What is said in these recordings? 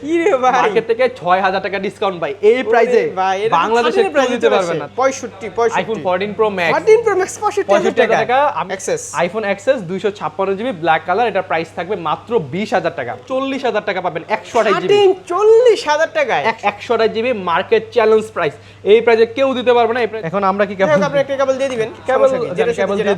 কি রে ভাই? মার্কেট থেকে ছয় হাজার টাকা ডিসকাউন্ট ভাই। এই প্রাইসে ওরে ভাই, এটা তো বাংলাদেশে ছাড়ের কেউ দিতে পারবে না। 65 65 iPhone fourteen Pro Max 14 Pro Max 65 পঁয়ষট্টি টাকা। এক্সেস আইফোন এক্সেস দুইশো ছাপ্পান্ন জিবি ব্ল্যাক কালার এটা প্রাইস থাকবে মাত্র বিশ হাজার টাকা। চল্লিশ হাজার টাকা পাবেন একশো আঠাশ জিবি 40 টাকায়। একশো আঠাশ জিবি মার্কেট চ্যালেঞ্জ প্রাইস এই প্রাইসে কেউ দিতে পারবে না এখন আমরা কি কেবল আপনি একটা কেবল দিয়ে দিবেন। কেবল কেবল দিয়ে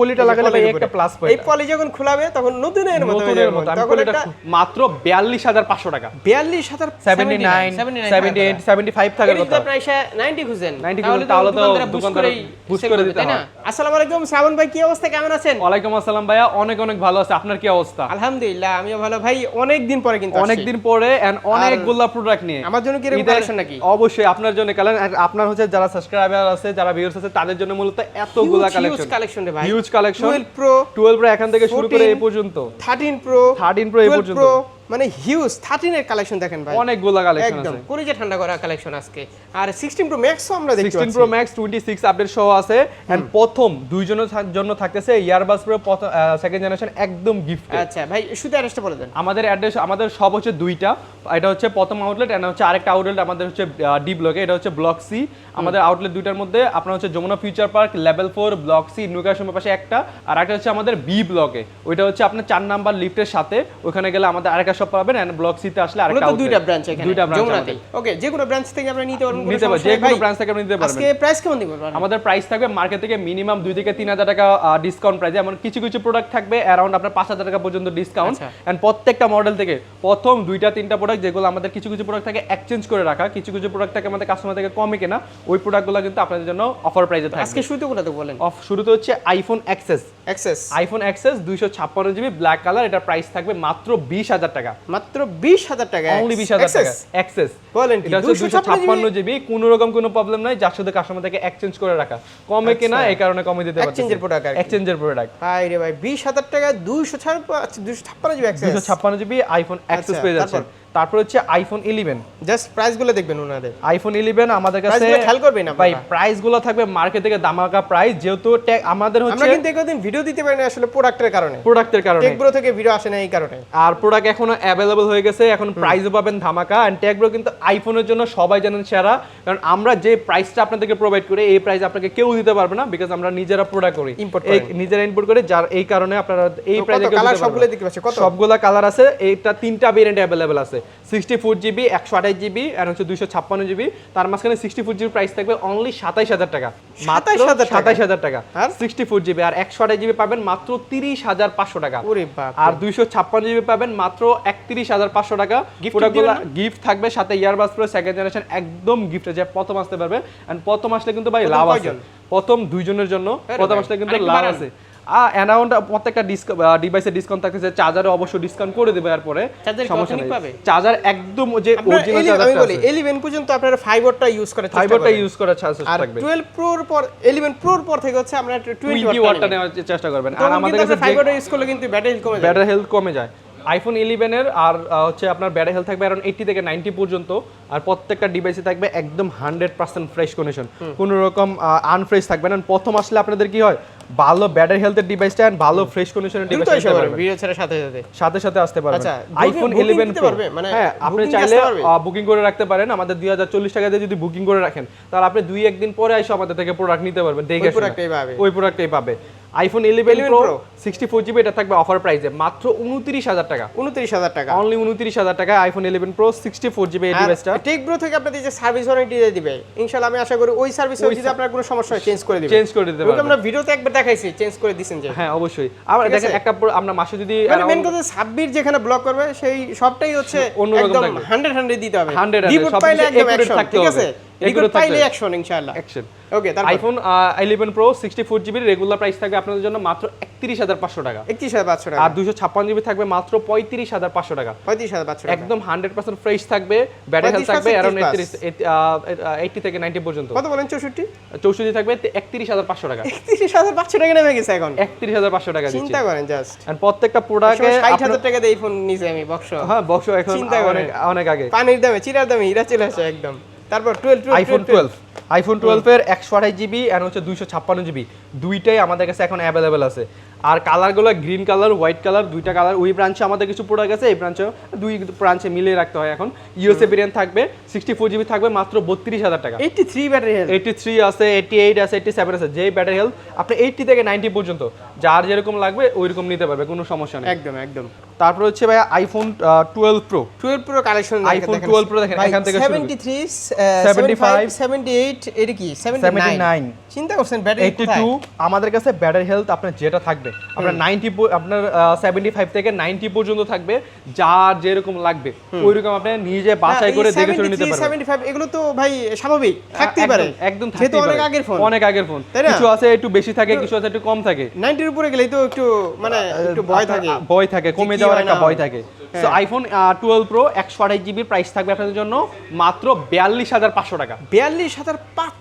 পলিটা লাগালে ভাই একটা প্লাস এই পলি যখন খোলাবে তখন নতুনের মতো নতুনের মতো। তখন পলিটা একটা মাত্র বিয়াল্লিশ হাজার পাঁচশো টাকা। 42000 seventy nine seventy eight seventy five থাকার কথা। আপনার এসে 90 খুঁজেন। 90 খুঁজেন, তাহলে তো দোকানদাররা বুঝ দোকানদাররা করেই বুঝ sell করে দিতে হয়। আসসালামু আলাইকুম ভাই কি অবস্থা? কেমন আছেন? ওয়ালাইকুম আসসালাম ভাইয়া অনেক অনেক ভালো আছে। আপনার কি অবস্থা? আলহামদুলিল্লাহ আমিও ভালো। ভাই অনেক দিন পরে কিন্তু আসছি। অনেকদিন পরে এন্ড অনেকগুলা প্রোডাক্ট নিয়ে। আমার জন্য কি কালেকশন নাকি? অবশ্যই আপনার জন্য আপনার হচ্ছে যারা সাবস্ক্রাইবার আছে যারা ভিউয়ার্স আছে তাদের জন্য মূলত এতগুলা কালেকশন কালেকশন রে ভাই। হিউজ কালেকশন 12 প্রো 12 প্রো এখান থেকে শুরু করে এই পর্যন্ত। 13 প্রো 13 প্রো এই পর্যন্ত। মানে হিউজ 13 এর কালেকশন দেখেন ভাই। অনেকগুলা কালেকশন একদম কলিজা ঠান্ডা করা কালেকশন আজকে। আর 16 প্রো ম্যাক্সও আমরা দেখতে 16 প্রো ম্যাক্স 26 আপডেট সহ আছে। এন্ড প্রথম দুইজনের জন্য থাকতেছে ইয়ারবাস প্রো সেকেন্ড জেনারেশন একদম গিফট আচ্ছা ভাই শুধু অ্যাড্রেসটা বলে দেন। আমাদের অ্যাড্রেস আমাদের সব হচ্ছে দুইটা। এটা হচ্ছে প্রথম আউটলেট এন্ড হচ্ছে আরেকটা আউটলেট আমাদের হচ্ছে ডি ব্লকে এটা হচ্ছে ব্লক সি আমাদের আউটলেট দুইটার মধ্যে আপনার হচ্ছে Jamuna future park level four block C নুকাশমের পাশে একটা। আর একটা হচ্ছে আমাদের বি ব্লকে ওইটা হচ্ছে আপনার চার নাম্বার লিফটের সাথে। ওখানে গেলে আমাদের আরেকটা শপ পাবেন এন্ড ব্লক সিতে আসলে আরেকটা দুইটা ব্রাঞ্চ এখানে দুইটা ব্রাঞ্চ ওকে যে কোনো ব্রাঞ্চ থেকে নিতে পারব কোনো নিতে পারবেন যে কোনো ব্রাঞ্চ থেকে আপনি নিতে পারবেন। আজকে প্রাইস কেমন দিব আমাদের প্রাইস থাকবে মার্কেট থেকে মিনিমাম দুই থেকে তিন হাজার টাকা ডিসকাউন্ট প্রাইসে এমন কিছু কিছু প্রোডাক্ট থাকবে অ্যারাউন্ড আপনার পাঁচ হাজার টাকা পর্যন্ত ডিসকাউন্ট আচ্ছা। এন্ড প্রত্যেকটা মডেল থেকে প্রথম দুইটা তিনটা প্রোডাক্ট যেগুলো আমাদের কিছু কিছু প্রোডাক্ট থাকে এক্সচেঞ্জ করে রাখা কিছু কিছু প্রোডাক্ট থাকে আমাদের কাস্টমার থেকে কমে কেনা ওই প্রোডাক্টগুলো কিন্তু আপনাদের জন্য অফার প্রাইসে থাকবে। আজকে শুরুতে কোনটা বলেন? অফ শুরুতে হচ্ছে iPhone XS XS iPhone XS দুইশো ছাপ্পান্ন জিবি ব্ল্যাক কালার এটার প্রাইস থাকবে মাত্র বিশ হাজার টাকা। মাত্র 20000 টাকা অনলি বিশ হাজার টাকা এক্সেস এটা হচ্ছে দুশো ছাপ্পান্ন জিবি কোনো রকম কোনো প্রবলেম নাই যার সাথে কাস্টমার থেকে এক্সচেঞ্জ করে রাখা। কমে কেনা এই কারণে কমে দিতে পারছি আর কি। এক্সচেঞ্জের প্রোডাক্ট ভাই রে ভাই 20000 টাকা 200 ছাড় 256 জিবি দুশো ছাপ্পান্ন জিবি আইফোন আচ্ছা, পেয়ে যাচ্ছেন। তারপর হচ্ছে আইফোন ইলেভেন জাস্ট প্রাইসগুলো দেখবেন ওনাদের আইফোন ইলেভেন আমাদের কাছে খেয়াল করবেন আপনারা। ভাই প্রাইসগুলো থাকবে মার্কেট থেকে দামাকা প্রাইস যেহেতু আমাদের আমরা কিন্তু একদিন ভিডিও দিতে পারি না আসলে প্রোডাক্টের কারণে। প্রোডাক্টের কারণে। টেকব্রো থেকে ভিডিও আসে না এই কারণে। আর প্রোডাক্ট এখনও অ্যাভেলেবল হয়ে গেছে এখন প্রাইসও পাবেন ধামাকা। এন্ড ট্যাগগুলো কিন্তু আইফোনের জন্য সবাই জানেন সেরা। কারণ আমরা যে প্রাইসটা আপনাদেরকে প্রোভাইড করি এই প্রাইস আপনাকে কেউ দিতে পারবে না বিকজ আমরা নিজেরা প্রোডাক্ট করি। এই করেন। নিজেরা ইম্পোর্ট করি যার এই কারণে আপনারা এই প্রাইসে কালার সবগুলো দেখতে পাচ্ছি কত? সবগুলা কালার আছে এইটা তিনটা ভেরিয়েন্ট অ্যাভেলেবল আছে। সিক্সটি ফোর জিবি একশো আঠাশ জিবি আর হচ্ছে দুইশো ছাপ্পান্ন জিবি তার মাঝখানে সিক্সটি ফোর জিবি প্রাইস থাকবে অনলি সাতাইশ হাজার টাকা। 27,000 টাকা? সাতাইশ হাজার টাকা। আর? সিক্সটি ফোর জিবি আর একশো আঠাশ জিবি পাবেন মাত্র তিরিশ হাজার পাঁচশো টাকা। আর দুইশো ছাপ্পান্ন জিবি পাবেন মাত্র একত্রিশ হাজার পাঁচশো টাকা। প্রোডাক্টগুলো গিফট থাকবে সাথে ইয়ারবাস প্রো সেকেন্ড জেনারেশন একদম গিফট যে প্রথম আসতে পারবে। প্রথম আসলে কিন্তু ভাই লাভ আছে? প্রথম দুইজনের জন্য প্রথম আসলে কিন্তু লাভ আছে। অ্যারাউন্ড প্রত্যেকটা ডিভাইসে ডিসকাউন্ট থাকতেছে চার্জারে অবশ্যই ডিসকাউন্ট করে দেবে এরপরে সমস্যা নেই। চার্জার একদম যে অরিজিনাল 11 আমি বলি 11 পর্যন্ত আপনারা ফাইবারটা ইউজ করে চেষ্টা ফাইবারটা ইউজ করার চান্সেস আর থাকবে 12 প্রোর পর 11 প্রোর পর থেকে হচ্ছে আমরা 20 টোয়েন্টি ওয়াটটা নেওয়ার চেষ্টা করবেন। আর আমাদের কাছে ফাইবারটা ইউজ করলে কিন্তু ব্যাটারি কমে যায়। ব্যাটারি হেলথ কমে যায়। আইফোন ইলেভেনের আর হচ্ছে আপনার ব্যাটারি হেলথ থাকবে অ্যারাউন্ড এইটি থেকে নাইনটি পর্যন্ত আর প্রত্যেকটা ডিভাইসে থাকবে একদম হান্ড্রেড পার্সেন্ট ফ্রেশ কন্ডিশন কোনো রকম আনফ্রেশ থাকবে না। প্রথম আসলে আপনাদের কি হয় ভালো ব্যাটারি হেলথের ডিভাইসটা and ভালো ফ্রেশ কন্ডিশনের ডিভাইস পারবে ভিডিও ছাড়ার সাথে সাথে। সাথে সাথে আসতে পারবেন। আচ্ছা, আইফোন booking- ইলেভেন দিতে প্রো পারবে? মানে হ্যাঁ আপনি চাইলে বুকিং করে রাখতে পারেন। আমাদের দুই হাজার চল্লিশ টাকা দিয়ে যদি বুকিং করে রাখেন তাহলে আপনি দুই একদিন পরে এসে আমাদের থেকে প্রোডাক্ট নিতে পারবেন। দেখে ওই প্রোডাক্টটাই পাবে। ওই প্রোডাক্টটাই পাবে। IPhone eleven 11 Pro sixty four GB এটা থাকবে অফার প্রাইসে মাত্র উনত্রিশ হাজার টাকা। 29000 টাকা। অনলি উনত্রিশ হাজার টাকা iPhone eleven Pro sixty four GB এই ডিভাইসটা টেকব্রো থেকে আপনাদের যে সার্ভিস ওয়ারেন্টি দিয়ে দিবে ইনশাআল্লাহ আমি আশা করি ওই সার্ভিসে যদি আপনার কোনো সমস্যা হয় চেঞ্জ করে দিবে চেঞ্জ করে দিতে পারবেন আমরা ভিডিওতে একবার দেখাইছি চেঞ্জ করে দিছেন যে। হ্যাঁ অবশ্যই। ঠিক দেখেন একটা আমরা মাসে যদি মানে মেন কথা সাব্বির যেখানে ব্লক করবে সেই সবটাই হচ্ছে একদম 100 100 দিতে হবে। 100 100 রিপোর্ট পাইলে একদম ঠিক আছে? Accurate পাইলে অ্যাকশন ইনশাআল্লাহ। Action। ওকে তারপর iPhone eleven Pro sixty four জিবির রেগুলার প্রাইস থাকবে আপনাদের জন্য মাত্র একত্রিশ হাজার পাঁচশো টাকা। 31500 টাকা। আর দুশো ছাপ্পান্ন জিবি থাকবে মাত্র পঁয়ত্রিশ হাজার পাঁচশো টাকা। 35500 টাকা। একদম হান্ড্রেড পার্সেন্ট ফ্রেশ থাকবে ব্যাটারি হেলথ থাকবে অ্যারাউন্ড 30 একত্রিশ এইটি থেকে নাইনটি পর্যন্ত। কত বলেন 64 চৌষট্টি থাকবে একত্রিশ হাজার পাঁচশো টাকা। 31500 টাকা নেমে গেছে এখন। একত্রিশ হাজার পাঁচশো টাকা চিন্তা করেন জাস্ট আর প্রত্যেকটা প্রোডাক্টে 60000 টাকা দিয়ে এই ফোন নিছে আমি বক্স হ্যাঁ বক্স এখন চিন্তা করেন। অনেক আগে। পানির দামে চিরার দামে হীরা চলে আসে একদম। তারপর 12 আইফোন টুয়েলভ আইফোন টুয়েলভের একশো আঠাশ জিবি অ্যান্ড হচ্ছে দুইশো ছাপ্পান্ন জিবি দুইটাই আমাদের কাছে এখন অ্যাভেলেবেল আছে। আর কালারগুলো গ্রিন কালার হোয়াইট কালার দুইটা কালার ওই ব্রাঞ্চে আমাদের কিছু প্রোডাক্ট আছে এই ব্রাঞ্চে দুই ব্রাঞ্চে মিলিয়ে রাখতে হয় এখন। ইউএসএ ভেরিয়েন্ট থাকবে সিক্সটি ফোর জিবি থাকবে মাত্র বত্রিশ হাজার টাকা। Eighty three battery health eighty three আছে এইটি এইট আছে এইটি সেভেন আছে যেই ব্যাটারি হেলথ আপনি এইটি থেকে নাইনটি পর্যন্ত যার যেরকম লাগবে ওইরকম নিতে পারবে কোনো সমস্যা নেই। একদম একদম। তারপর হচ্ছে ভাই iPhone twelve pro twelve pro collection iPhone 12 pro দেখেন, এখান থেকে। সেভেন্টি থ্রি 75, সেভেন্টি এইট এটা কি সেভেন্টি 79 চিন্তা করছেন ব্যাটারি এইটি টু আমাদের কাছে ব্যাটারি হেলথ আপনার যেটা থাকবে আপনার নাইনটি আপনার সেভেন্টি ফাইভ থেকে নাইনটি পর্যন্ত থাকবে যার যেরকম লাগবে ওইরকম আপনি নিজে বাছাই করে দেখে শুনে নিতে পারবেন। সেভেন্টি ফাইভ এগুলো তো ভাই স্বাভাবিক থাকতেই পারে। একদম- একদম যেহেতু অনেক আগের ফোন অনেক আগের ফোন কিছু আছে একটু বেশি থাকে কিছু আছে একটু কম থাকে। নাইনটির উপরে গেলেই তো একটু মানে একটু ভয় থাকে। ভয় থাকে কমে যাওয়ার একটা ভয় থাকে। হ্যাঁ। সো আইফোন টুয়েলভ প্রো একশো আঠাশ জিবির প্রাইস থাকবে আপনাদের জন্য মাত্র বিয়াল্লিশ হাজার পাঁচশো টাকা। বিয়াল্লিশ হাজার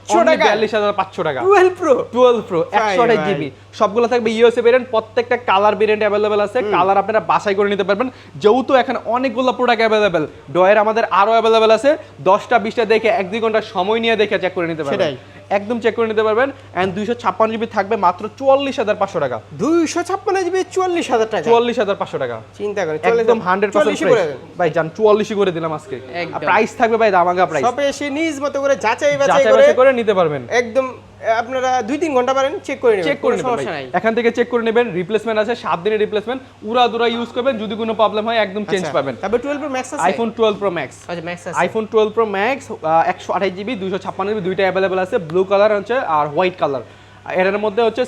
পাঁচশো টাকা। বিয়াল্লিশ হাজার পাঁচশো টাকা। Twelve pro. টুয়েলভ প্রো একশো আঠাশ জিবি। সবগুলো থাকবে ইউএসএ ভেরিয়েন্ট প্রত্যেকটা কালার ভেরিয়েন্ট অ্যাভেলেবেল আছে। কালার আপনারা বাছাই করে নিতে পারবেন। যেহেতু এখানে অনেকগুলো প্রোডাক্ট অ্যাভেলেবেল ডয়ের আমাদের আরও অ্যাভেলেবেল আছে। দশটা বিশটা দেখে এক দুই ঘণ্টা সময় নিয়ে দেখে চেক করে নিতে পারবেন। একদম চেক করে নিতে পারবেন। অ্যান্ড দুইশো ছাপ্পান্ন জিবি থাকবে মাত্র চুয়াল্লিশ হাজার পাঁচশো টাকা। দুইশো ছাপ্পান্ন জিবি চুয়াল্লিশ হাজার টাকা। চুয়াল্লিশ হাজার পাঁচশো টাকা। চিন্তা করে একদম হান্ড্রেড। ভাই চুয়াল্লিশই করে দিলাম আজকে। প্রাইস থাকবে ভাই দামাগা প্রাইস শপে এসে নিজ মতো যাচাই বাছাই করে নিতে পারবেন। একদম আপনারা দুই তিন ঘণ্টা পারেন চেক করে চেক করে সমস্যা নাই। এখান থেকে চেক করে নেবেন রিপ্লেসমেন্ট আছে সাত দিনের রিপ্লেসমেন্ট উড়া দুরা ইউজ করবেন যদি কোনো প্রবলেম হয় একদম চেঞ্জ আচ্ছা, পাবেন। তারপর প্রো ম্যাক্স আছে? আইফোন টুয়েলভ প্রো ম্যাক্স আচ্ছা ম্যাক্স আছে। আইফোন টুয়েলভ প্রো ম্যাক্স একশো আঠাশ জিবি দুইশো ছাপ্পান্ন জিবি দুইটা অ্যাভেলেবেল আছে ব্লু কালার হচ্ছে আর হোয়াইট কালার এটার মধ্যে হচ্ছে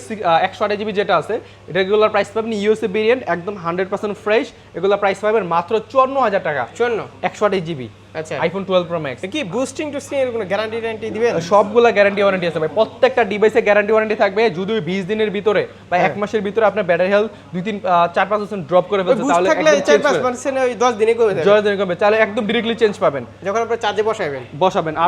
একশো আঠাশ জিবি যেটা আছে এটা এগুলোর প্রাইস পাবেন ইউএসএ ভেরিয়েন্ট একদম হান্ড্রেড পার্সেন্ট ফ্রেশ এগুলোর প্রাইস পাবেন মাত্র চুয়ান্ন হাজার টাকা। চুয়ান্ন। একশো আঠাশ জিবি আচ্ছা। আইফোন টুয়েলভ প্রো ম্যাক্স কি বুস্টিং টু স্ক্রিন এর কোনো গ্যারান্টি ট্যারান্টি দিবেন? সবগুলা গ্যারান্টি ওয়ারেন্টি আছে ভাই। প্রত্যেকটা ডিভাইসে গ্যারান্টি ওয়ারেন্টি থাকবে। যদি বিশ দিনের ভিতরে বা হ্যাঁ। এক মাসের ভিতরে আপনার ব্যাটারি হেলথ দুই তিন চার পাঁচ পার্সেন্ট ড্রপ করে ফেলছে তাহলে থাকলে চার পাঁচ পার্সেন্ট ওই দশ দিনে করে দেবে জয় দিন কমবে তাহলে একদম ডিরেক্টলি চেঞ্জ পাবেন। যখন আপনার চার্জে বসাবেন। বসাবেন আর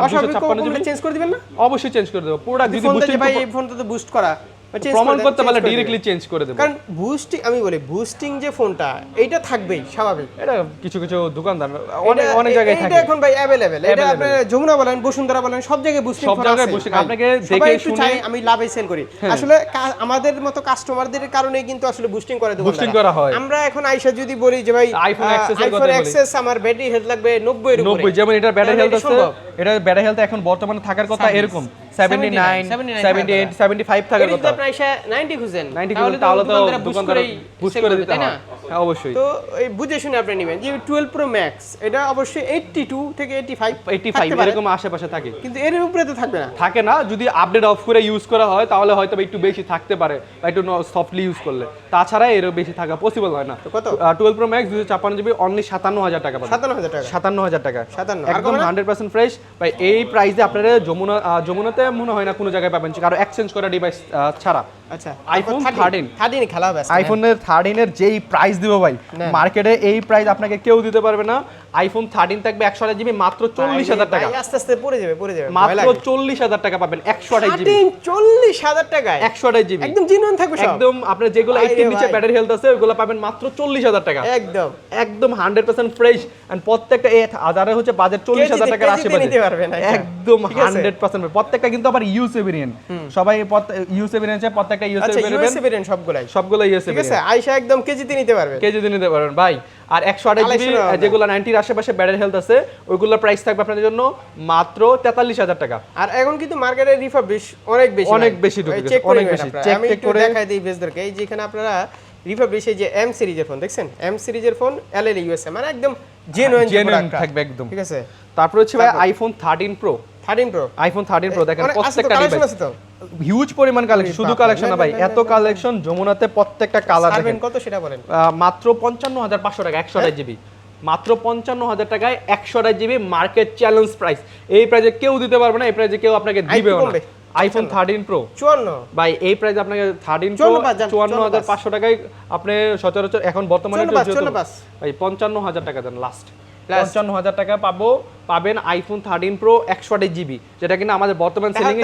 চেঞ্জ করে দিবেন না? অবশ্যই চেঞ্জ করে দেবো। প্রোডাক্ট যদি ফোন ভাই এই ফোনটা তো বুস্ট করা। প্রমাণ করতে পারলে ডিরেক্টলি চেঞ্জ করে দেবো। কারণ বুস্টিং আমি বলি বুস্টিং যে ফোনটা এটা থাকবেই স্বাভাবিক। এটা কিছু কিছু দোকানদার অনেক অনেক জায়গায় থাকে। এখন ভাই অ্যাভেলেবেল এটা। আপনার যমুনা বলেন বসুন্ধরা বলেন সব জায়গায় বুস্টিং সব জায়গায় boosting, ভাই। আপনাকে দেখে শুনে- আমি লাভে সেল করি। হ্যাঁ। আসলে আমাদের মতো কাস্টমারদের কারণে কিন্তু আসলে বুস্টিং করে দেবো Boosting করা হয়। আমরা এখন আইসা যদি বলি যে ভাই আইফোন অ্যাক্সেস আমার ব্যাটারি হেলথ লাগবে 90 এর উপরে। নব্বই যেমন এটার ব্যাটারি হেলথ এটা আছে? এটা ব্যাটারি হেলথ এখন বর্তমানে থাকার কথা এরকম। 79, সেভেন্টি এইট সেভেন্টি ফাইভ থাকার কথা। আপনি আইসা 90 খুঁজেন। 90 তাহলে তাহলে তো দোকানদার করেই করে দিতে হয় অবশ্যই। তো এই বুঝে শুনে আপনি নেবেন যে 12 প্রো ম্যাক্স এটা অবশ্যই 82 থেকে 85 এইটি ফাইভ থাকতে পারে। এরকম আশেপাশে থাকে। কিন্তু এর উপরে তো থাকবে না। থাকে না যদি আপডেট অফ করে ইউজ করা হয় তাহলে হয়তো একটু বেশি থাকতে পারে বা একটু সফটলি ইউজ করলে। তাছাড়া এরও বেশি থাকা পসিবল হয় না। কত? টুয়েলভ প্রো ম্যাক্স দুশো ছাপ্পান্ন জিবি অনলি সাতান্ন হাজার টাকা পাবেন। 57000 টাকা। সাতান্ন হাজার টাকা। 57 একদম কমে না? হান্ড্রেড পার্সেন্ট ফ্রেশ ভাই এই প্রাইসে আপনারা যমুনা যমুনাতে মনে হয় না কোনো জায়গায় পাবেন কারও এক্সচেঞ্জ করা ডিভাইস ছাড়া। আচ্ছা iPhone 13 13 খেলা হবে আইফোনের থার্টিনের যেই প্রাইস দিব ভাই মার্কেটে এই প্রাইস আপনাকে কেউ দিতে পারবে না। আইফোন থার্টিন থাকবে একশো আঠাশ জিবি মাত্র? চল্লিশ হাজার টাকা। আস্তে আস্তে পড়ে যাবে পড়ে যাবে মাত্র। চল্লিশ হাজার টাকা পাবেন একশো আঠাশ জিবি 13 40000 টাকায়? একশো আঠাশ জিবি একদম জিনুইন থাকবে একদম আপনার যেগুলো এইটির নিচে ব্যাটারি হেলথ আছে ওগুলো পাবেন মাত্র চল্লিশ হাজার টাকা। একদম। একদম হান্ড্রেড পার্সেন্ট ফ্রেশ এন্ড প্রত্যেকটা হাজারে হচ্ছে বাজেট চল্লিশ হাজার টাকার আশেপাশে। একদম? হান্ড্রেড পার্সেন্ট প্রত্যেকটা কিন্তু আবার ইউসে ভেরিয়েন্ট সবাই ইউসে ভেরিয়েন্ট প্রত্যেকটা আচ্ছা ভেরিয়েন্ট ইউএসএ ভেরিয়েন্ট সবগুলাই। সবগুলো ইউসে ঠিক আছে আয়শা একদম কেজিতে নিতে পারবে কেজি দিয়ে নিতে পারবেন ভাই। আর একশো আঠাশ জিবি Collection হবে। যেগুলো নাইনটির আশেপাশে ব্যাটারি হেলথ আছে ওইগুলোর প্রাইস থাকবে আপনাদের জন্য মাত্র তেতাল্লিশ হাজার টাকা। আর এখন কিন্তু মার্কেটে রিফাবলিশ অনেক বেশি অনেক বেশি ঢুকে অনেক বেশি। একটু করে- দেখাই দিই বেসদেরকে এই যেখানে আপনারা রিফাবলিশের যে এম সিরিজের ফোন দেখছেন? এম সিরিজের ফোন এলএল ইউএসএ মানে একদম জেনুইন জেনুইন থাকবে একদম। ঠিক আছে? তারপর হচ্ছে ভাই iPhone thirteen pro 13 pro iPhone thirteen pro দেখেন মানে প্রত্যেকটা ডিভাইস হিউজ পরিমাণ কালেকশন শুধু কালেকশন না ভাই এত কালেকশন যমুনাতে প্রত্যেকটা কালার দেখেন। কত সেটা বলেন? মাত্র পঞ্চান্ন হাজার পাঁচশো টাকা একশো আঠাশ জিবি মাত্র পঞ্চান্ন হাজার টাকায় একশো আঠাশ জিবি মার্কেট চ্যালেঞ্জ প্রাইস এই প্রাইসে কেউ দিতে পারবে না এই প্রাইজে কেউ আপনাকে দিবেও না। আইফোন থার্টিন প্রো 54 ভাই এই প্রাইস আপনাকে থার্টিন প্রো চুয়ান্ন চুয়ান্ন চুয়ান্ন হাজার পাঁচ। পাঁচশো টাকায় আপনি সচরাচর এখন বর্তমানে চুয়ান্ন চুয়ান্ন। ভাই পঞ্চান্ন হাজার টাকা দেন লাস্ট। পঞ্চান্ন হাজার টাকা পাবো পাবেন আইফোন থার্টিন প্রো একশো আঠাশ জিবি যেটা কিনা আমাদের বর্তমান সেলিং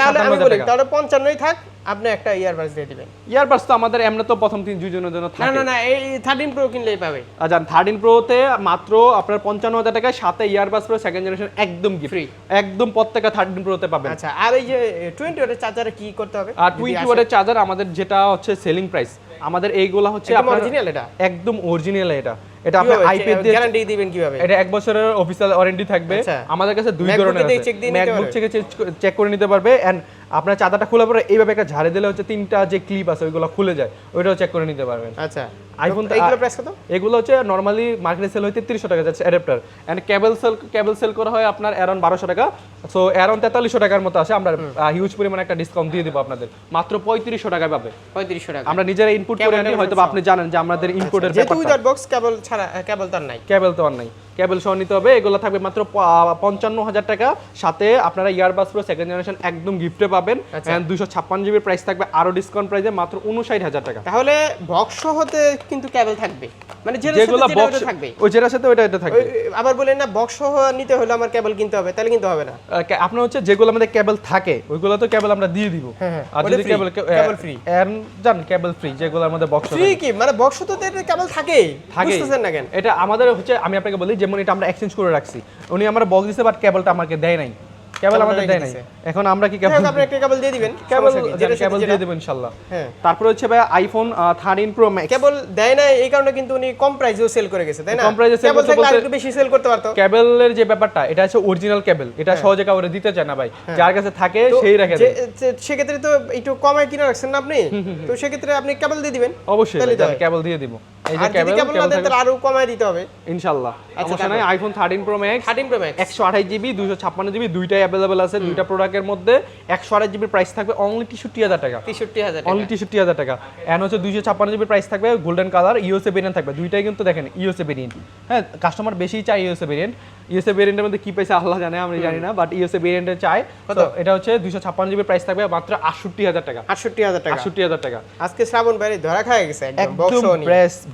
তাহলে পঞ্চান্নই থাক আপনি একটা ইয়ারবাডস দিয়ে দিবেন। ইয়ারবাডস তো আমাদের এমনি তো প্রথম তিন দুজনের জন্য থাকে না না এই থার্টিন প্রো কিনলেই পাবে। আচ্ছা থার্টিন প্রোতে মাত্র আপনার পঞ্চান্ন হাজার টাকায় সাথে ইয়ারবাডস প্রো সেকেন্ড জেনারেশন একদম Free। একদম প্রত্যেকটা থার্টিন প্রোতে পাবেন। আচ্ছা আর এই যে টোয়েন্টি ওয়াটের চার্জারে কি করতে হবে? আর টোয়েন্টি ওয়াটের চার্জার আমাদের যেটা হচ্ছে সেলিং প্রাইস আমাদের এইগুলা হচ্ছে অরিজিনাল এটা? একদম অরিজিনাল এটা। এটা আপনি আইপি দিয়ে গ্যারান্টি দিবেন কীভাবে? এটা এক বছরের অফিসিয়াল ওয়ারেন্টি থাকবে। আচ্ছা। আমাদের কাছে দুই ধরনের আছে। ম্যাকবুক থেকে চেক করে নিতে পারবে। এন্ড আপনার চাদাটা খোলার পরে এইভাবে একটা ঝাড়ে দিলে হচ্ছে তিনটা যে ক্লিপ আছে ওইগুলো খুলে যায়। ওইটাও চেক করে নিতে পারবেন। আচ্ছা। তো- এইগুলো প্রাইস কত? এগুলো হচ্ছে নর্মালি মার্কেটে সেল হয় তেত্রিশশো টাকা যাচ্ছে adapter and cable sell cable sell করা হয় আপনার অ্যারাউন্ড বারোশো টাকা। সো অ্যারাউন্ড তেতাল্লিশশো টাকার মতো আছে আমরা হিউজ পরিমাণে একটা ডিসকাউন্ট দিয়ে দেবো আপনাদের। মাত্র পঁয়ত্রিশশো টাকা পাবে। পঁয়ত্রিশশো টাকা। আমরা নিজেরা ইনপুট করে আনি হয়তো আপনি জানেন যে আমাদের ইনপুটের উইদাউট বক্স কেবল ছাড়া কেবল তার নাই। কেবল তো আর নাই। কেবল সহ নিতে হবে। এগুলো থাকবে মাত্র পঞ্চান্ন হাজার টাকা। সাথে আপনারা ইয়ারবাস প্রো সেকেন্ড জেনারেশন একদম গিফটে পাবেন। আচ্ছা। দুশো ছাপ্পান্ন জিবির প্রাইস থাকবে আরও ডিসকাউন্ট প্রাইসে মাত্র উনষাট হাজার টাকা। তাহলে বক্স হতে কিন্তু কেবল থাকবে। মানে যেগুলো বক্স থাকবে। ওই যেটার সাথে ওইটা এটা থাকবে। আবার বলেন না বক্স সহ নিতে হলে আমার কেবল কিনতে হবে তাহলে কিন্তু হবে না। আপনার হচ্ছে যেগুলো আমাদের কেবল থাকে ওইগুলো তো কেবল আমরা দিয়ে দিব। হ্যাঁ, হ্যাঁ। আর যদি free, কেবল cable free। জান কেবল ফ্রি যেগুলো আমাদের বক্স ফ্রি কি? মানে বক্স তো এটা কেবল থাকে থাকে বুঝতেছেন না কেন? এটা আমাদের হচ্ছে আমি আপনাকে বলি যেমন এটা আমরা এক্সচেঞ্জ করে রাখছি উনি আমার বক্স দিছে বাট কেবলটা আমাকে দেয় নাই। কেবল আমাদের দেয় নাই। এখন আমরা কি কেবল আপনি একটা কেবল দিয়ে দিবেন। কেবল কেবল দিয়ে দেবো ইনশাল্লাহ। হ্যাঁ। তারপরে হচ্ছে ভাই iPhone thirteen pro max cable দেয় না এই কারণে কিন্তু উনি কম প্রাইসেও সেল করে গেছে তাই না? কম sell কেবল করতে বলতে- আরেকটু বেশি সেল করতে পারতো। কেবলের যে ব্যাপারটা এটা হচ্ছে অরিজিনাল কেবল। এটা হ্যাঁ। সহজে কাউরে দিতে চায় না ভাই। যার কাছে থাকে সেই রেখে দেয়। সেক্ষেত্রে তো একটু কমায় কিনে রাখছেন না আপনি? তো সেক্ষেত্রে আপনি কেবল দিয়ে দিবেন। অবশ্যই হয়। কেবল দিয়ে দিব। এই যে কেবল কেবল না দেন তাহলে আরও কমায় দিতে হবে। ইনশাল্লাহ। আচ্ছা, সমস্যা নাই iPhone thirteen pro max thirteen pro max একশো আঠাশ জিবি দুশো ছাপ্পান্ন জিবি দুইটাই অ্যাভেলেবেল আছে দুইটা প্রোডাক্টের মধ্যে একশো আঠাশ জিবির প্রাইস থাকবে অনলি তেষট্টি হাজার টাকা। তেষট্টি হাজার অনলি তেষট্টি হাজার টাকা। এন্ড হচ্ছে দুইশো ছাপ্পান্ন জিবির প্রাইস থাকবে গোল্ডেন কালার ইউএসএ ভেরিয়েন্ট থাকবে। দুইটাই কিন্তু দেখেন ভেরিয়েন্ট হ্যাঁ কাস্টমার বেশি চাই ইউএসএ ভেরিয়েন্ট ইউএসএ ভেরিয়েন্টের মধ্যে কি পাইছে আল্লাহ জানে আমি জানি না বাট ইউএসএ ভেরিয়েন্টে চাই তো এটা হচ্ছে দুইশো ছাপ্পান্ন জিবির প্রাইস থাকবে মাত্র আটষট্টি হাজার টাকা। আটষট্টি হাজার টাকা। আটষট্টি হাজার টাকা। আজকে শ্রাবণ ধরা খায় গেছে একদম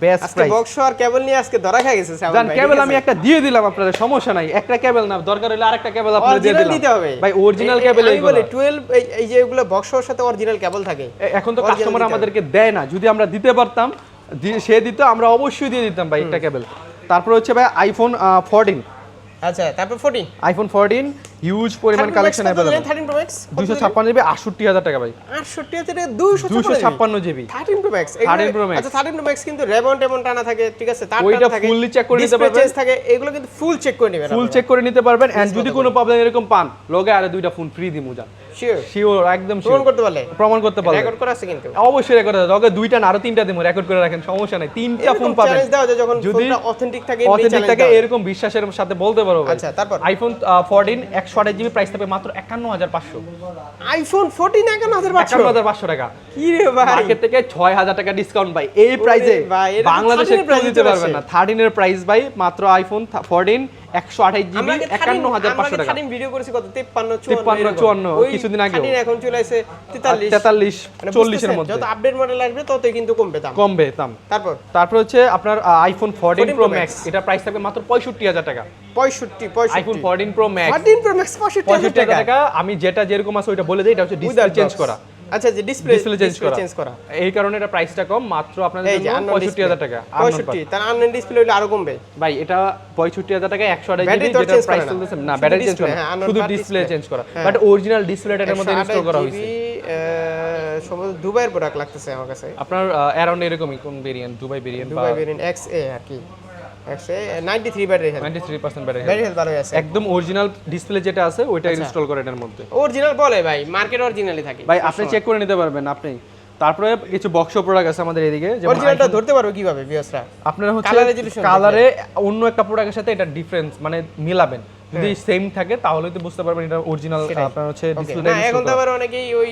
বেস্ট প্রাইস বক্স আর কেবল নিয়ে আজকে ধরা খায় গেছে জান কেবল আমি একটা দিয়ে দিলাম আপনাদের সমস্যা নাই। একটা কেবল না দরকার হলে আরেকটা কেবল আপনাদের দিয়ে দিলাম। দিতে হবে। ভাই অরিজিনাল এই- এই- কেবল আমি বলি 12 এই- এই যে এগুলো বক্সের সাথে অরিজিনাল কেবল থাকে। এখন তো কাস্টমার আমাদেরকে দেয় না। যদি আমরা দিতে পারতাম সে দিত আমরা অবশ্যই দিয়ে দিতাম ভাই একটা কেবল তারপর হচ্ছে ভাই আইফোন ফোরটিন আচ্ছা তারপর 14 আইফোন ফোরটিন হিউজ পরিমাণ কালেকশন অ্যাভেলেবল 13 প্রো ম্যাক্স দুইশো ছাপ্পান্ন জিবি আটষট্টি হাজার টাকা ভাই। 68 হাজার 256 GB 13 pro max 13 Pro Max। আচ্ছা 13 প্রো ম্যাক্স কিন্তু রেবন টেবন টানা থাকে ঠিক আছে? তার ওইটা টানা থাকে fully check করে নিতে পারবেন। থাকে এগুলো কিন্তু ফুল চেক করে নেবেন ফুল চেক করে নিতে পারবেন। এন্ড যদি কোনো প্রবলেম এরকম পান লগে আরে দুইটা ফোন ফ্রি দিমু যান শিওর শিওর একদম প্রমাণ করতে পারলে? প্রমাণ করতে পারবেন রেকর্ড করা আছে কিন্তু। অবশ্যই রেকর্ড আছে। লগে দুইটা না আরও তিনটা দিমু রেকর্ড করে রাখেন সমস্যা নাই। তিনটা ফোন পাবেন। চ্যালেঞ্জ দাও যখন যদি ফোনটা অথেন্টিক থাকে অথেন্টিক থাকে এরকম বিশ্বাসের সাথে বলতে পারো ভাই। আচ্ছা, তারপর? আইফোন ফোরটিন একশো আঠাশ জিবি প্রাইস থাকবে মাত্র একান্ন হাজার পাঁচশো। আইফোন 14 একান্ন হাজার পাঁচশো? হাজার পাঁচশো টাকা। কি রে ভাই? মার্কেট থেকে ছয় হাজার টাকা ডিসকাউন্ট ভাই। এই প্রাইসে ভাই, এটা তো বাংলাদেশে 13 কেউ price দিতে পারবে পারবেন না। থার্টিনের প্রাইস ভাই মাত্র আইফোন ফোরটিন একশো আঠাশ জিবি একান্ন হাজার পাঁচশো টাকা। ভিডিও করেছি কত? 53 53, 54, ওই কিছুদিন। 13 এখন চলে আসে 43 তেতাল্লিশ। মানে চল্লিশের মধ্যে। যত আপডেট মডেল আসবে ততই কিন্তু কমবে দাম। কমবে দাম। তারপর? তারপর হচ্ছে আপনার আইফোন ফোরটিন প্রো ম্যাক্স এটা প্রাইস থাকবে মাত্র পঁয়ষট্টি হাজার টাকা। 65 iPhone fourteen pro max 14 pro max পঁয়ষট্টি টাকা। আমি যেটা যেরকম আছে ওইটা বলে দিই এটা হচ্ছে ডিসপ্লে চেঞ্জ করা। আচ্ছা যে ডিসপ্লে ডিসপ্লে চেঞ্জ করা। চেঞ্জ করা। এই কারণে এটা প্রাইসটা কম মাত্র আপনাদের জন্য unknown পঁয়ষট্টি display। হাজার টাকা 65 তার আননোন ডিসপ্লে হলে আরও কমবে। ভাই এটা পঁয়ষট্টি হাজার টাকা একশো আঠাশ Battery জিবি যেটা প্রাইস। চলতেছে না ব্যাটারি চেঞ্জ করা। হ্যাঁ, শুধু ডিসপ্লে চেঞ্জ করা। বাট অরিজিনাল ডিসপ্লেটা এটার মধ্যে ইনস্টল করা হয়েছে। সম্ভবত দুবাইয়ের প্রোডাক্ট লাগতেছে আমার কাছে। আপনার অ্যারাউন্ড এরকমই কোন variant Dubai variant Dubai variant X A R কি। 93 battery health ninety three percent battery battery health ভালো আছে। একদম অরিজিনাল ডিসপ্লে যেটা আছে ওইটা আচ্ছা। ইনস্টল করে এটার মধ্যে। অরিজিনাল বলে ভাই মার্কেট অরিজিনালি থাকে। ভাই আপনি চেক করে নিতে পারবেন আপনি। তারপরে কিছু বক্স প্রোডাক্ট আছে আমাদের এদিকে অরিজিনালটা ধরতে পারব কীভাবে আপনারা হচ্ছে কালারে অন্য একটা প্রোডাক্টের সাথে এটা ডিফারেন্স মানে মিলাবেন। যদি সেম থাকে তাহলে তো বুঝতে পারবেন এটা অরিজিনাল হ্যাঁ। আপনার হচ্ছে ডিসপ্লেটা না এখন তো আবার অনেকেই ওই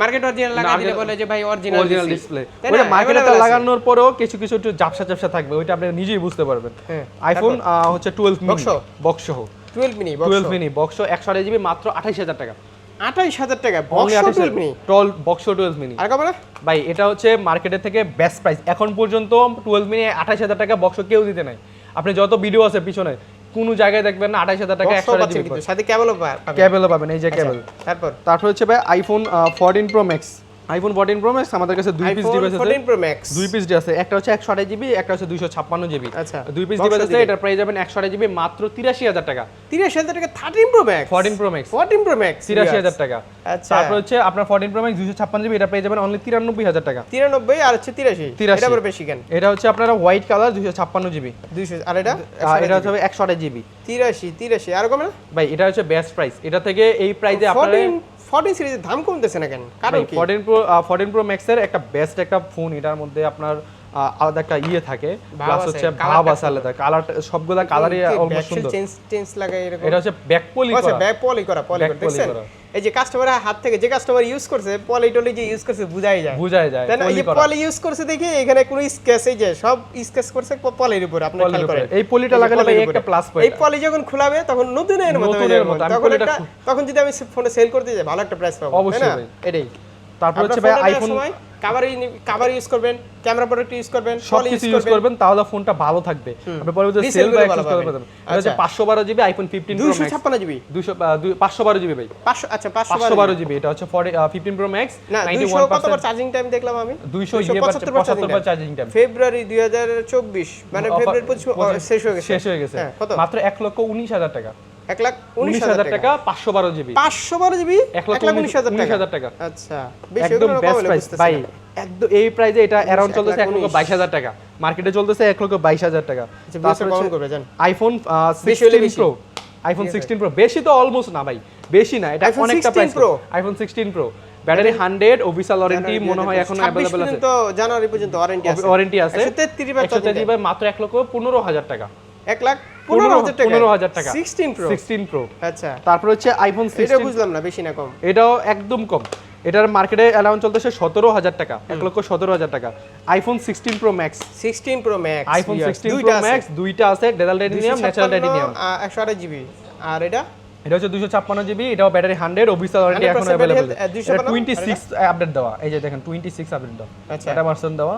মার্কেট অরিজিনাল লাগাই দিলে বলে যে ভাই অরিজিনাল অরিজিনাল ডিসপ্লে ওইটা মার্কেটে লাগানোর পরেও কিছু কিছু একটু ঝাপসা ঝাপসা থাকবে ওইটা আপনি নিজেই বুঝতে পারবেন। হ্যাঁ, আইফোন হচ্ছে টুয়েলভ মিনি Box বক্স সহ 12 মিনি টুয়েলভ মিনি বক্স একশো আঠাশ জিবি মাত্র আঠাইশ হাজার টাকা। 28000 টাকা Only বক্স 28,000 12 মিনি টল বক্স টুয়েলভ মিনি আর কবে ভাই এটা হচ্ছে মার্কেটের থেকে বেস্ট প্রাইস এখন পর্যন্ত টুয়েলভ মিনি আঠাশ হাজার টাকা বক্স কেউ দিতে নাই। আপনি যত ভিডিও আছে পিছনে কোনো জায়গায় দেখবেন না আঠাশ হাজার টাকা একশো পাচ্ছেন কিন্তু। সাথে কেবলও পাবেন। ক্যাবেলও পাবেন এই যে ক্যাবেল তারপর? তারপর হচ্ছে ভাই iPhone fourteen pro max iPhone fourteen pro max আমাদের কাছে দুই পিস ডিভাইস আছে। 14 প্রো ম্যাক্স দুই পিস আছে একটা হচ্ছে একশো আঠাশ জিবি একটা হচ্ছে দুইশো ছাপ্পান্ন জিবি আচ্ছা। দুই পিস ডিভাইস আছে। এটার প্রাইস যাবেন একশো আঠাশ জিবি মাত্র তিরাশি হাজার টাকা। 33000 টাকা 13 pro max fourteen pro max 14 pro max তিরাশি হাজার টাকা। আচ্ছা। তারপর হচ্ছে আপনার ফোরটিন প্রো ম্যাক্স দুইশো ছাপ্পান্ন জিবি এটা পেয়ে যাবেন অনলি তিরানব্বই হাজার টাকা। 93 আর হচ্ছে 83 83 এটা আবার বেশি কেন? এটা হচ্ছে আপনার হোয়াইট কালার দুইশো ছাপ্পান্ন জিবি 200 আর এটা? এটা হচ্ছে একশো আঠাশ জিবি 83 83 আর কম ভাই এটা হচ্ছে বেস্ট প্রাইস এটা থেকে এই প্রাইসে আপনার 14 14 সিরিজের দাম কমতেছে না কেন? কারণ ফোরটিন প্রো ফোরটিন প্রো ম্যাক্সের একটা বেস্ট একটা ফোন এটার মধ্যে আপনার আলাদা একটা ইয়ে থাকে প্লাস হচ্ছে ভাব আছে আলাদা। কালার সবগুলা কালারই অলমোস্ট সুন্দর। চেঞ্জ চেঞ্জ লাগাই এরকম। এটা হচ্ছে ব্যাক পলি আচ্ছা করা। ব্যাক পলি করা পলি করা। দেখছেন? এই যে কাস্টমার হাত থেকে যে কাস্টমার ইউজ করছে পলি টলি যে ইউজ করছে বুঝাই যায়। বুঝাই যায় তাই না? এই পলি পলি ইউজ করছে দেখে এখানে কোনো স্কেচ এই যে সব স্কেচ করছে পলির উপর আপনি খেয়াল। করেন। এই পলিটা লাগালে ভাই একটা plus point এই পলি যখন খোলাবে তখন নতুনের মতো হয়ে যাবে। মতো। তখন একটা তখন যদি আমি ফোনে সেল করতে যাই ভালো একটা প্রাইস পাবো তাই অবশ্যই না এটাই। তারপর হচ্ছে ভাই আইফোন কাভার কাভার ইউজ করবেন ক্যামেরা প্রোডাক্ট ইউজ করবেন সব কিছু ইউজ করবেন। তাহলে ফোনটা ভালো থাকবে। আপনি পরবর্তীতে সেল বা এক্সচেঞ্জ করতে পারবেন এটা হচ্ছে আচ্ছা। পাঁচশো বারো জিবি আইফোন ফিফটিন প্রো দুইশো ম্যাক্স ছাপ্পান্ন জিবি? দুশো পাঁচশো বারো জিবি ভাই। পাঁচশো আচ্ছা পাঁচশো পাঁচশো বারো জিবি। এটা হচ্ছে ফিফটিন প্রো ম্যাক্স না নাইনটি দুইশো ওয়ান চার্জিং টাইম দেখলাম আমি? দুইশো ইয়ে পঁচাত্তর বার চার্জিং টাইম ফেব্রুয়ারি দুই হাজার চব্বিশ মানে ফেব্রুয়ারি পঁচিশ শেষ হয়ে গেছে। শেষ হয়ে গেছে। হ্যাঁ, কত? মাত্র এক লক্ষ উনিশ হাজার টাকা। এক লাখ উনিশ হাজার টাকা। পাঁচশো বারো জিবি। পাঁচশো বারো জিবি? এক লক্ষ উনিশ হাজার টাকা। আচ্ছা একদম বেস্ট প্রাইস ভাই একদম এই প্রাইসে এটা অ্যারাউন্ড চলতেছে এক লক্ষ বাইশ হাজার টাকা। মার্কেটে চলতেছে এক লক্ষ বাইশ হাজার টাকা। IPhone sixteen pro iPhone sixteen pro বেশি তো অলমোস্ট না ভাই বেশি না এটা অনেকটা price Pro? IPhone sixteen pro battery hundred official warranty মনে হয় এখন 26 অ্যাভেলেবল আছে। জানুয়ারি পর্যন্ত ওয়ারেন্টি আছে। ওয়ারেন্টি আছে। 133 বার মাত্র এক লক্ষ পনেরো হাজার টাকা। এক লাখ পনেরো হাজার টাকা পনেরো হাজার টাকা। সিক্সটিন প্রো সিক্সটিন প্রো আচ্ছা। তারপর হচ্ছে আইফোন এটা বুঝলাম না বেশি না কম। এটাও একদম কম। এটার মার্কেটে অ্যালাউন্স চলতেছে সতেরো হাজার টাকা। এক লক্ষ সতেরো হাজার টাকা। IPhone sixteen pro max sixteen pro max iPhone sixteen pro max দুইটা আছে ডেলাল টাইটেনিয়াম ন্যাচারাল টাইটেনিয়াম একশো আঠাশ জিবি আর এটা? এটা হচ্ছে দুশো ছাপ্পান্ন জিবি এটাও ব্যাটারি হান্ড্রেড 100% এখন available health, ah, 256 twenty six update দেওয়া। এই যে দেখেন টোয়েন্টি সিক্স আপডেট দেওয়া। আচ্ছা। এটা পার্সেন্ট দেওয়া।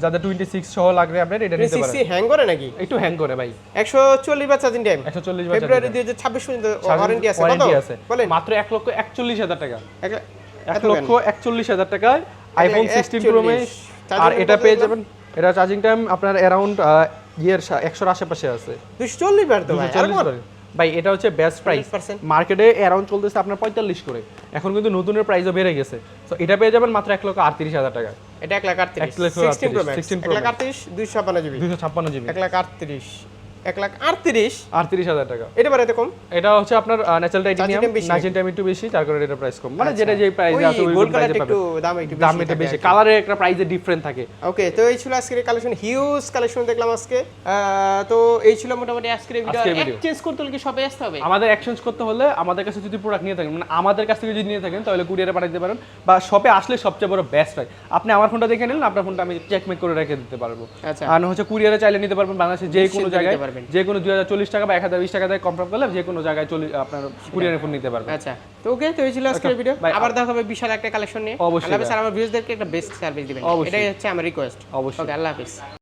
যাদের টোয়েন্টি সিক্স সহ লাগবে আপডেট এটা নিতে পারেন। সিক্সটি হ্যাং করে নাকি? একটু হ্যাং করে ভাই। একশো চল্লিশ বার চার্জিং টাইম একশো চল্লিশ ফেব্রুয়ারি দুই হাজার ছাব্বিশ পর্যন্ত ওয়ারেন্টি আছে কত? আছে। মাত্র এক লক্ষ একচল্লিশ হাজার টাকা। এক লাখ- এক এত লক্ষ একচল্লিশ হাজার টাকায় আইফোন সিক্সটিন 41 প্রো ম্যাক্স আর এটা পেয়ে যাবেন এটা চার্জিং টাইম আপনার অ্যারাউন্ড ইয়ের একশোর আশেপাশে আছে। দুশো চল্লিশ বার তো ভাই আর 240। ভাই এটা হচ্ছে বেস্ট প্রাইস মার্কেটে অ্যারাউন্ড চলতেছে আপনার পঁয়তাল্লিশ করে। এখন কিন্তু নতুনের প্রাইসও বেড়ে গেছে। তো এটা পেয়ে যাবেন মাত্র এক লক্ষ আটত্রিশ হাজার টাকা এটা এক লাখ আটত্রিশ। এক লাখ সিক্সটিন প্রো 16 এক Pro লাখ আটত্রিশ দুইশো ছাপ্পান্ন জিবি। দুইশো ছাপ্পান্ন জিবি। এক লাখ আটত্রিশ। এক লাখ আটত্রিশ। আটত্রিশ হাজার টাকা। এটা বাড়াতে কম? এটা হচ্ছে আপনার ন্যাচারাল টাইটেনিয়াম time বেশি নাইনটিন টাইম একটু বেশি তার কারণে এটা প্রাইস কম। মানে যেটা যে প্রাইস আছে ওই গোল্ড প্রাইসে একটু দাম একটু দাম এটা বেশি। আর একটা প্রাইসে ডিফারেন্ট থাকে। ওকে তো এই ছিল আজকের কালেকশন হিউজ কালেকশন দেখলাম আজকে। তো এই ছিল মোটামুটি আজকের ভিডিও এক্সচেঞ্জ করতে হলে কি সবে আসতে হবে? আমাদের এক্সচেঞ্জ করতে হলে আমাদের কাছে যদি প্রোডাক্ট নিয়ে থাকেন মানে আমাদের কাছ থেকে যদি নিয়ে থাকেন তাহলে কুরিয়ারে পাঠাতে পারেন। বা শপে আসলে সবচেয়ে বড় বেস্ট হয়। আপনি আমার ফোনটা দেখে নিলেন আপনার ফোনটা আমি চেকমেক করে রেখে দিতে পারব। আচ্ছা। আর হচ্ছে কুরিয়ারে চাইলে নিতে পারবেন বাংলাদেশে যে কোনো জায়গায়। পারবেন। যে কোনো দুই হাজার চল্লিশ টাকা বা এক হাজার বিশ টাকা দিয়ে কনফার্ম করলে যে কোনো জায়গায় চলি আপনার কুরিয়ারের ফোন নিতে পারবেন। আচ্ছা। তো ওকে তো এই ছিল আজকের ভিডিও আবার দেখা হবে বিশাল একটা কালেকশন নিয়ে। অবশ্যই হাফেজ আমার ভিউজদেরকে একটা বেস্ট সার্ভিস দিবেন। অবশ্যই। এটাই হচ্ছে আমার রিকোয়েস্ট অবশ্যই। আল্লাহ হাফেজ।